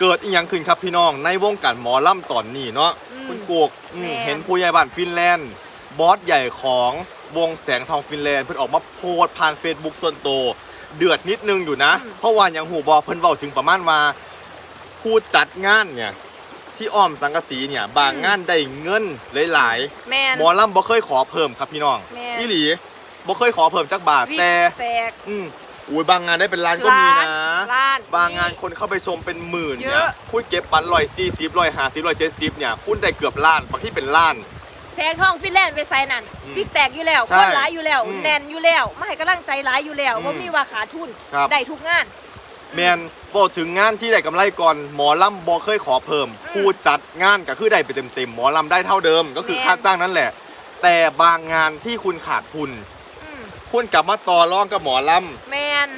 เกิดอีหยังขึ้นครับพี่น้อง ในวงการหมอลำตอนนี้เนาะอืมคุณกูกอืมแม่น เห็นผู้ใหญ่บ้านฟินแลนด์ บอสใหญ่ของวงแสงทองฟินแลนด์เพิ่นออกมาโพสต์ผ่าน Facebook ส่วนตัวเดือดนิดนึงอยู่นะ เพราะว่าอย่างหูบอเพิ่นเว้าถึงประมาณว่าผู้จัดงานเนี่ย ที่อ้อมสังกะสีเนี่ย บางงานได้เงินหลายแมนๆหมอลำบ่เคยขอเพิ่มครับพี่น้องแม่น อีหลีบ่เคยขอเพิ่มจักบาทวิกแต่ แตก อืม อุ้ยบางงานได้เป็นล้านก็มีนะ ล้านบางงานคนเข้าไปชมเป็นหมื่นเยเนี่ยอะ คุณเก็บปันลอยสี่สิบลอยห้าสิบลอยเจ็ดสิบเนี่ยคุณได้เกือบล้านบางที่เป็นล้านแสงทองฟินแลนด์ไปไซนั่นอืมวิกแตกอยู่แล้วใช่คนหลายอยู่แล้วอืมแน่นอยู่แล้วมาให้กำลังใจหลายอยู่แล้วอืมว่ามีว่าขาดทุนครับ ได้ทุกงาน แมนบอกถึงงานที่ได้กำไรก่อนหมอลำบอเคยขอเพิ่มอืมผู้จัดงานก็คือได้ไปเต็มๆหมอลำได้เท่าเดิมก็คือแม่น ค่าจ้างนั่นแหละ แต่บางงานที่คุณขาดทุน อืมคุณกลับมาต่อรองกับหมอลแมนำ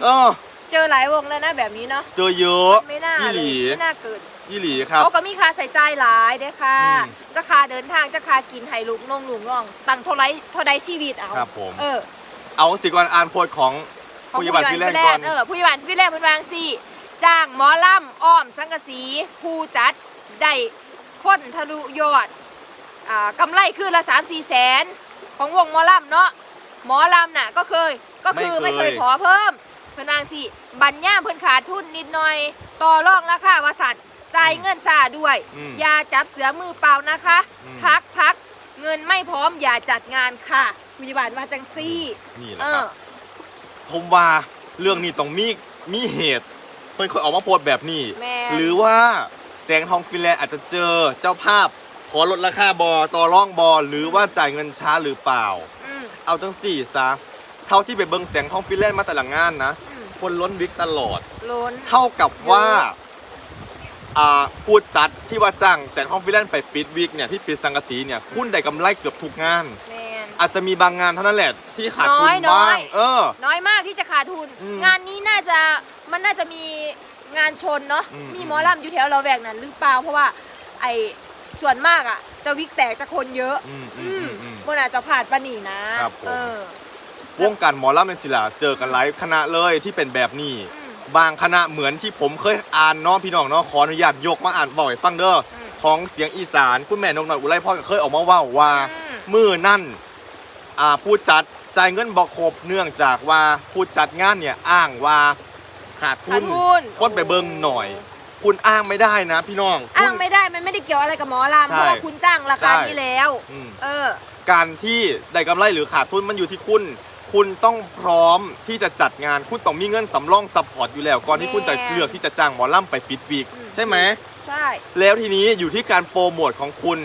เออ เจอหลายวงแล้วนะแบบนี้เนาะเจอเยอะไม่น่าอีเลหลียไม่น่าเกิดอีหลีครับ เขาก็มีค่าใส่ใจายหลายเด้อค่ะอืมจะค่าเดินทางจะค่ากินไห้ลูกนงลูกน้องตังเท่าไรเท่าใดชีวิตเอาครับผม เออเอาสิก่อนอ่านโพสต์ของของผู้ใหญ่บ้านฟินแลนด์ก่อน เออผู้ใหญ่บ้านฟินแลนด์เป็นวางสี่จ้างหมอลำอ้อมสังกะสีผู้จัดได้คนทะลุยอดอ่ากำไรคือละสามสี่แสนของวงหมอลำเนาะหมอลำน่ะก็เคยก็คือไม่ไม่เคเคยย ขอเพิ่มเพิ่นวางสี่บัญญามเพิ่นขาดทุนนิดหน่อย ต่อรองราคาวาสัตว์จ่ายเงินซาด้วย อืมอย่าจับเสือมือเปล่านะคะ อืม พักพักเงินไม่พร้อมอย่าจัดงานค่ะผู้ใหญ่บ้านมาจังซี่นี่แหเอละครับอผมว่าเรื่องนี้ต้องมีมีเหตุเพิ่นเคยออกมาโพสต์แบบนี้ แม่น หรือว่าแสงทองฟินแลนด์อาจจะเจอเจ้าภาพ ขอลดราคาบอต่อร่องบอหรือว่าจ่ายเงินช้าหรือเปล่า อืม เอาจังสี่ซะเท่าที่ไปเบิ่งแสงทองฟินแลนด์มาแต่ละงานนะอืม คนล้นวิกตลอด ล้น เท่ากับว่าเยอะอ่าผู้จัดที่ว่าจ้างแสงทองฟินแลนด์ไปปิดวิกเนี่ยที่ปิดสังกะสีเนี่ยคุณได้กำไรเกือบทุกงาน แมน อาจจะมีบางงานเท่านั้นแหละที่ขาดทุน้นอยน้บ้าองยเออ น้อยมากที่จะขาดทุน อืมงานนี้น่าจะมันน่าจะมีงานชนเนาะ อืม มีหมอลำอยู่แถวเราแวกนั้นหรือเปล่า เพราะว่าไอส่วนมากอะจะวิกแตกจะคนเยอะ อืมอือืมมอืมอืมบนอาจจะผ่านปะนีนะครับผม เออ วงการหมอลำเป็นศิลาเจอกันหลายคณะเลยที่เป็นแบบนี้อืมบางคณะเหมือนที่ผมเคยอ่านเน้องพี่น้องเนาะขออนุญาตยกมาอ่านบ่อยฟังเด้ออมของเสียงอีสานคุณแม่นกหน่อยอุไรพ่อก็เคยออกมาเว่าว่าอืมมือนั่นอ่าผู้จัดจ่ายเงินบอกครบเนื่องจากว่าผู้จัดงานเนี่ยอ้างว่าขาดทุขาดนทุน คนไปเบิ่งหน่อย คุณอ้างไม่ได้นะพี่น้องอ้างคุณ ไม่ได้มันไม่ได้เกี่ยวอะไรกับหมอลำใช่เพราะว่าคุณจ้างราคาใช่ นี้แล้ว อืม เออ การที่ได้กำไรหรือขาดทุนมันอยู่ที่คุณ คุณต้องพร้อมที่จะจัดงาน คุณต้องมีเงินสำรองซัพพอร์ตอยู่แล้ว ก่อนที่คุณจะแน่เลือกที่จะจ้างหมอลำไปปิดวีกอืมใช่ไหม ใช่ แล้วทีนี้อยู่ที่การโปรโมทของคุณ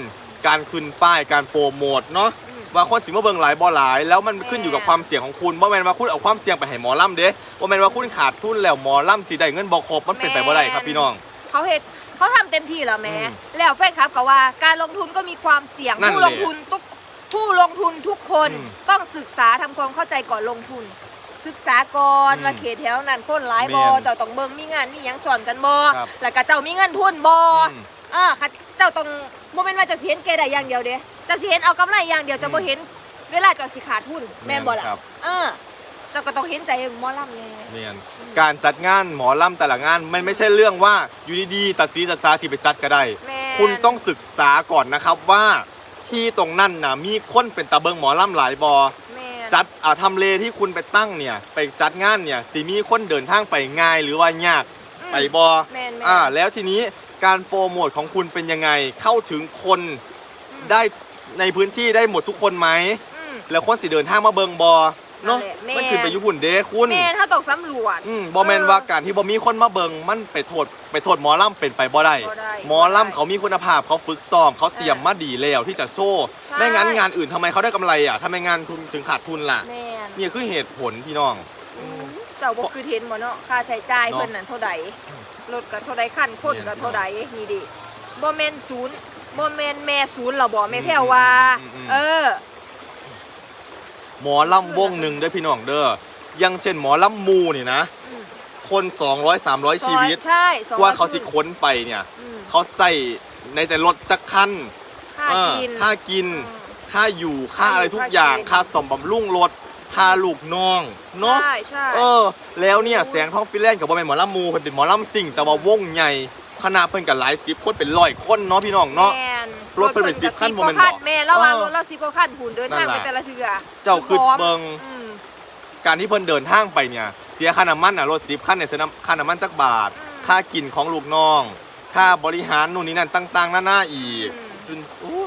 การขึ้นป้าย การโปรโมทเนาะอืมว่าคนสิมาเบิ่งหลายบ่หลาย แล้วมันแม่ขึ้นอยู่กับความเสี่ยงของคุณว่าแมนว่าคุณเอาความเสี่ยงไปให้หมอลำเด้ว่าแมนว่าคุณขาดทุนแล้วหมอลำสิได้เงินบ่ครบมันเป็นไปบ่ได้ครับพี่น้อง เขาเห็นเขาทำเต็มที่แล้วแหม้อืมแล้วแฟนคลับก็ว่า การลงทุนก็มีความเสี่ยงนั่นผู้แหลละงทุนทุก ผู้ลงทุนทุกคนอืมต้องศึกษาทำความเข้าใจก่อนลงทุน ศึกษาก่อนอืมว่าเขตแถวนั้นคนหลายบอแม่นเจ้าต้องเบิ่งมีงานมีหยังสอนกันบอครับแล้วก็เจ้ามีเงินทุนบออืมเออค่ะเจ้าต้องโมเมนต์ว่าเจ้าสิเห็นเกได้อย่างเดียวเด้เจ้าสิเห็นเอากำไรอย่างเดียวเจ้าบ่เห็นเวลาเจ้าสิขาดทุนแม่นบ่ล่ะครับ เออเจ้าก็ต้องเห็นใจหมอลำแน่เนียนการจัดงานหมอลำแต่ละงาน มันไม่ใช่เรื่องว่าอยู่ดีๆตัดสีตัดสาสิไปจัดก็ได้ แม่น คุณต้องศึกษาก่อนนะครับว่า ที่ตรงนั้นนะมีคนเป็นตาเบิงหมอลำหลายบอแม่นจัดอ่าทำเลที่คุณไปตั้งเนี่ย ไปจัดงานเนี่ยสิมีคนเดินทางไปง่ายหรือว่ายากอืม ไปบอแม่นๆ อ่าแล้วทีนี้การโปรโมทของคุณเป็นยังไงเข้าถึงคนอืมได้ในพื้นที่ได้หมดทุกคนไหม อืม แล้วคนสิเดินทางมาเบิงบอ เนาะนั่นแหละแม่ มันขึ้นไปอยุหุ่นเด้คุณ แม่นถ้าตกสำรวจ อืมบอแมนว่าการที่บอมีคนมาเบิงมันไปโทษไปโทษหมอลำเป็นไปบ่ได้บ่ได้หมอลำเขามีคุณภาพเขาฝึกซ้อมเขาเตรียมมาดีแล้วที่จะโชว์ใช่ ไม่งั้นงานอื่นทำไมเขาได้กำไรอะทำไมงานคุณถึงขาดทุนล่ะ แม่นนี่คือเหตุผลพี่น้อง อืมเจ้าบ่คือเห็นบ่เนาะค่าใช้จ่ายเนาะเพิ่นนั่นเท่าใดรถก็เท่าใดคันคนก็เท่าใดนี่ดิบ่แม่นศูนย์บ่แม่นแม่ศูนย์หรอบ่แม่แพ้วว่า อืมอืมเออ หมอลำวงหนึ่งเด้อพี่น้องเด้ออยังเช่นหมอลำมูนี่นะอืมคน 200 300 ชีวิต ใช่สองกว่าเขาสิร้อยค้นไปเนี่ย อืมเขาใส่ในแต่รถจักคันค่าเออกิน ค่ากินอืมค่าอยู่ ค่าอะไรทุกค่ากินอย่าง ค่าสมบำรุงรถ ค่าลูกน้องเนาะ ใช่ใช่ เออ แล้วเนี่ยแสงทองฟินแลนด์กับบอแมนหมอลำมูเพิ่นเป็นหมอลำสิ่ง แต่ว่าวงใหญ่คณะเพิ่นกับหลายสิบคนเป็นร้อยคนเนาะพี่น้องเนาะ แม่น รถเพิ่นเป็น10คันบ่แม่นบ่คันแม่นแล้วว่าเออรถเราสิบกว่าคันหุ่นเดินทางนั่ไปนล่ะแต่ละเทือเจ้าคือเบิ่งอืมการที่เพิ่นเดินทางไปเนี่ยเสียค่าน้ำมันอะรถสิบคันเนี่ยเสียน้ำค่าน้ำมันจักบาทอืมค่ากินของลูกน้อง ค่าบริหารนู่นนี่นั่นต่างๆหน้าๆอีกอืมจนอู้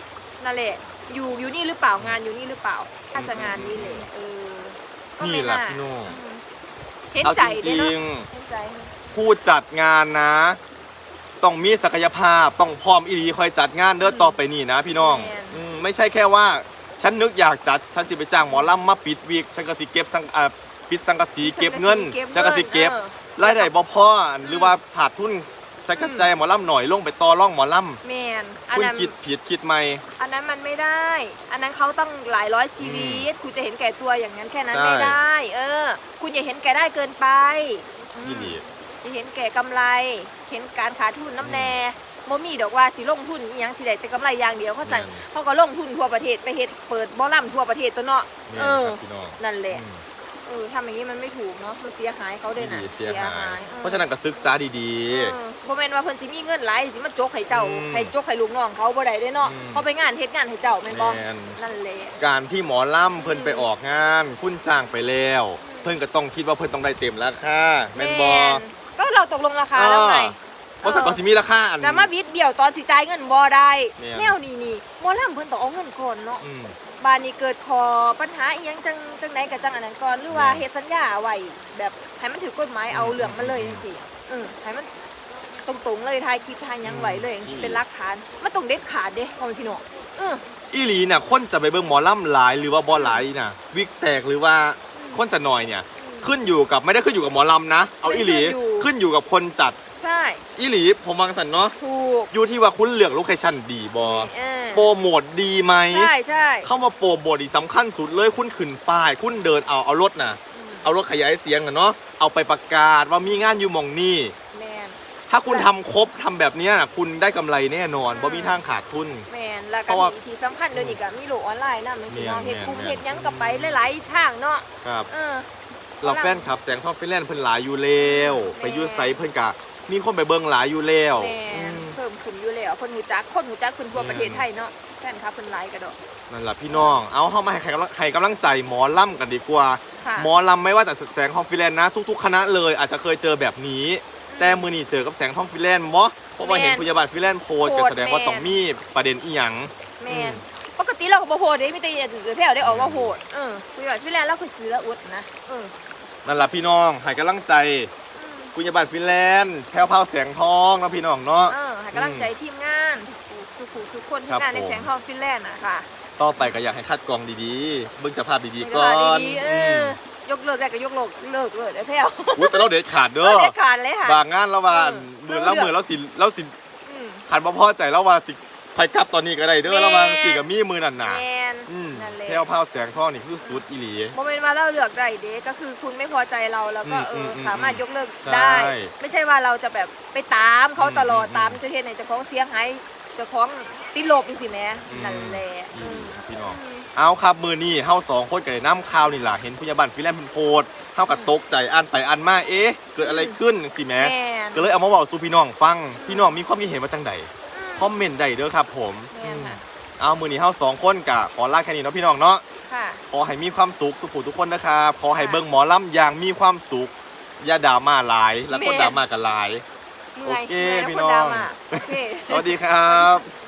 นั่นแหละอยู่อยู่นี่หรือเปล่างานอยู่นี่หรือเปล่าถ้าจะงานนี่เลยเออก็นี่ไม่แหละน่าพี่น้องอืมเห็นเอาใจจด้วยริเนาะงเห็นใจๆผู้จัดงานนะ ต้องมีศักยภาพต้องพร้อมอีหลีคอยจัดงานเด้อต่อไปนี่นะพี่น้องอืมไม่ใช่แค่ว่า ฉันนึกอยากจัดฉันสิไปจ้างหมอลำมาปิดวีกฉันก็สิเก็บสังอ่าปิดสังกะสีเก็บเงินฉันก็สิเก็บ ออ รายได้บ่พอหรือว่าขาดทุนใส่กระจายหมอลำหน่อยลงไปต่อร่องหมอลแมนอัำนคุณนั้นคิดผิดคิดใหม่ อันนั้นมันไม่ได้ อันนั้นเขาต้องหลายร้อยชีวิต คุณจะเห็นแก่ตัวอย่างนั้นแค่นั้นใช่ ไม่ได้ เออ คุณอย่าเห็นแก่ได้เกินไปอืม นี่ดี อย่าเห็นแก่กำไร เห็นการขาดทุนน้ำแน่โมมีดอกว่าสิลงทุนอีหยังสิได้แต่กำไรอย่างเดียวเขาสั่งเขาก็ลงทุนทั่วประเทศไปเฮ็ดเปิดบ่อล่ำทั่วประเทศตัวเนาะนี่เออ ครับพี่น้องนั่นแหละอืมเออทำอย่างนี้มันไม่ถูกเนาะมันเสียหายเขาด้วยนี่นะดีเสียหายออเพราะฉะนั้นก็ศึกษาดีเออบ่แม่นว่าเพิ่นสิมีเงินหลายสิมาจกให้เจ้าอืมให้จกให้ลูกน้องเขาบ่ได้เด้เนาะอืม เขาไปงานเฮ็ดงานให้เจ้าแม่นบ่แม่น นั่นแหละ การที่หมอลำเพิ่นไปออกงาน คุณจ้างไปแล้ว เพิ่นก็ต้องคิดว่าเพิ่นต้องได้เต็มราคาแม่นบ่น ก็เราตกลงราคาแล้วไงเพราะสักก็สิมีราคาอันจะมาบิดเบี้ยวตอนสิจ่ายเงินบ่ได้แม่น แนวนี้นี่หมอลำเพิ่นต้องเอาเงินก่อนเนาะอืม บ้านนี้เกิดคอปัญหาอีหยังจังจังไหนกับจังอันนั้นก่อนหรือว่าแม่น เฮ็ดสัญญาไว้แบบให้มันถือกฎหมายเอาอืมเรื่องมันเลยจังซี่เออให้มันตรงๆเลยทายคลิปทายหยังไว้เลยอืมจังสิเป็นหลักฐานมันต้องเด็ดขาดเด้พ่อแม่พี่น้องเออ อีหลีน่ะคนจะไปเบิ่งหมอลำหลายหรือว่าบ่หลายน่ะ วิกแตกหรือว่าคนจะน้อยเนี่ย ขึ้นอยู่กับไม่ได้ขึ้นอยู่กับหมอลำนะ เอาอีหลี ไม่ขึ้นอยู่ ขึ้นอยู่กับคนจัดใช่อีหลีผมวางสันเนาะถูกอยู่ที่ว่าคุณเลือกโลเคชั่นดีบอเออโปรโมทดีไหมใช่ใช่เข้ามาโปรโมทอีกสำคัญสุดเลยคุณขึ้นป้าย คุณเดินเอาเอารถนะอืมเอารถขยายเสียงนะเนาะเอาไปประกาศว่ามีงานอยู่หมองนี่ แมน ถ้าคุณทำครบทำแบบเนี้ยนะคุณได้กำไรแน่นอนบ่มีทางขาดทุน แมนแล้วเพก็ราะว่ามีที่สำคัญเดินอีกอะมีโลกออนไลน์นำจังซี่เนาะแม่เฮ็นดกลุ่มแม่น เฮ็ดหยังก็ไปหลายๆทางเนาะครับ เออ เราแฟนคลับแสงทองฟินแลนด์เพิ่นหลายอยู่แล้วแม่ไปอยูไซต์เพิ่นกะมีคนไปเบิ่งหลายอยู่แล้วแมอืนมเพิ่มขึ้นอยู่แล้วคนหูจักคนหูจักคนทั่วแม่นประเทศไทยเนาะแฟนคลับเพิ่นหลายกระดอกนั่นแหละพี่น้อง เอาเข้ามาให้ใครกำลังให้กำลังใจหมอล่ำกันดีกว่า ค่ะ หมอลำไม่ว่าแต่แสงทองฟินแลนด์นะ ทุก ๆ คณะเลยอาจจะเคยเจอแบบนี้ แต่มือนี่เจอกับแสงทองฟินแลนด์มอเพราะว่าแม่นเห็นพยาบาลฟินแลนด์โพสต์โพก็สต์แสดงว่าแม่นต้องมีประเด็นอีหยัง แมนอืมปก ติเราก็บ่โหดเด้มีแต่อย่างอื่นแถวได้ออกมาโหดเออคุยแบบพี่แลนด์เราคือซื้อละอุดนะเออนั่นแหละพี่น้องให้กำลังใจอืมพยาบาลฟินแลนด์แพรวพราแสงทองนะพี่น้องเนาะ เออให้กำลังใจทีมงานทุกผู้ทุกคนครัที่บงานในผม แสงทองฟินแลนด์นะค่ะต่อไปก็อยากให้คัดกรองดีๆ เบิ่งจะภาพดีๆก่อนดีๆเออือยกเลิกได้ก็ยกเลิกเลิกเลยได้แพ้วอุ๊ยแต่เราเด็ดขาดเด้อเด็ดขาดเลยค่ะ บางงานแล้วว่าเออหมื่นแล้วหมื่นแล้วสิแล้วสิอืม ขันบ่พอใจแล้วว่าสิ ไปกลับตอนนี้ก็ได้เด้อแม่นแล้วว่าสิกับมีมือนั่นน่ะแมนอืมนั่นแหละแพรวพราวแสงทองนี่คือสุดอีหลี โมเมนต์ว่าเราเลือกได้เด้ก็คือคุณไม่พอใจเราแล้วก็อืมเอออมสามารถยกเลิกใช่ได้ไม่ใช่ว่าเราจะแบบไปตามเขาตลอดอืมตามจะเทศในเจ้าของเสียงให้เจ้าของติดลบอีกสิแหม่อืมนั่นแหละอีอืหลีมครับพี่น้อง อืม เอาครับมือนี้เฮาสองคนก็ได้น้ำข่าวนี่ล่ะเห็นพยาบาลฟินแลนด์เพิ่นโพสต์เฮาก็ตกใจอ่านไปอ่านมาเอ๊ะ เกิดอะไรขึ้นสิแหมแม่น ก็เลยเอามาเว้าสู่พี่น้องฟังพี่น้องมีความคิดเห็นว่าจังใดอืม คอมเมนต์ได้เด้อครับผมแม่นค่ะเอามือนี้เฮาสองคนกะขอลาแค่นี้เนาะพี่น้องเนาะค่ะ ขอให้มีความสุขทุกผู้ทุกคนนะครับขอให้ค่ะเบิ่งหมอลำอย่างมีความสุขอย่าดราม่าหลาย แล้วคนแม่ ดราม่ากันหลาย เมื่อยโอเคเมื่อยแล้วพี่คนน้อง ดำอะโอเค สวัสดีครับ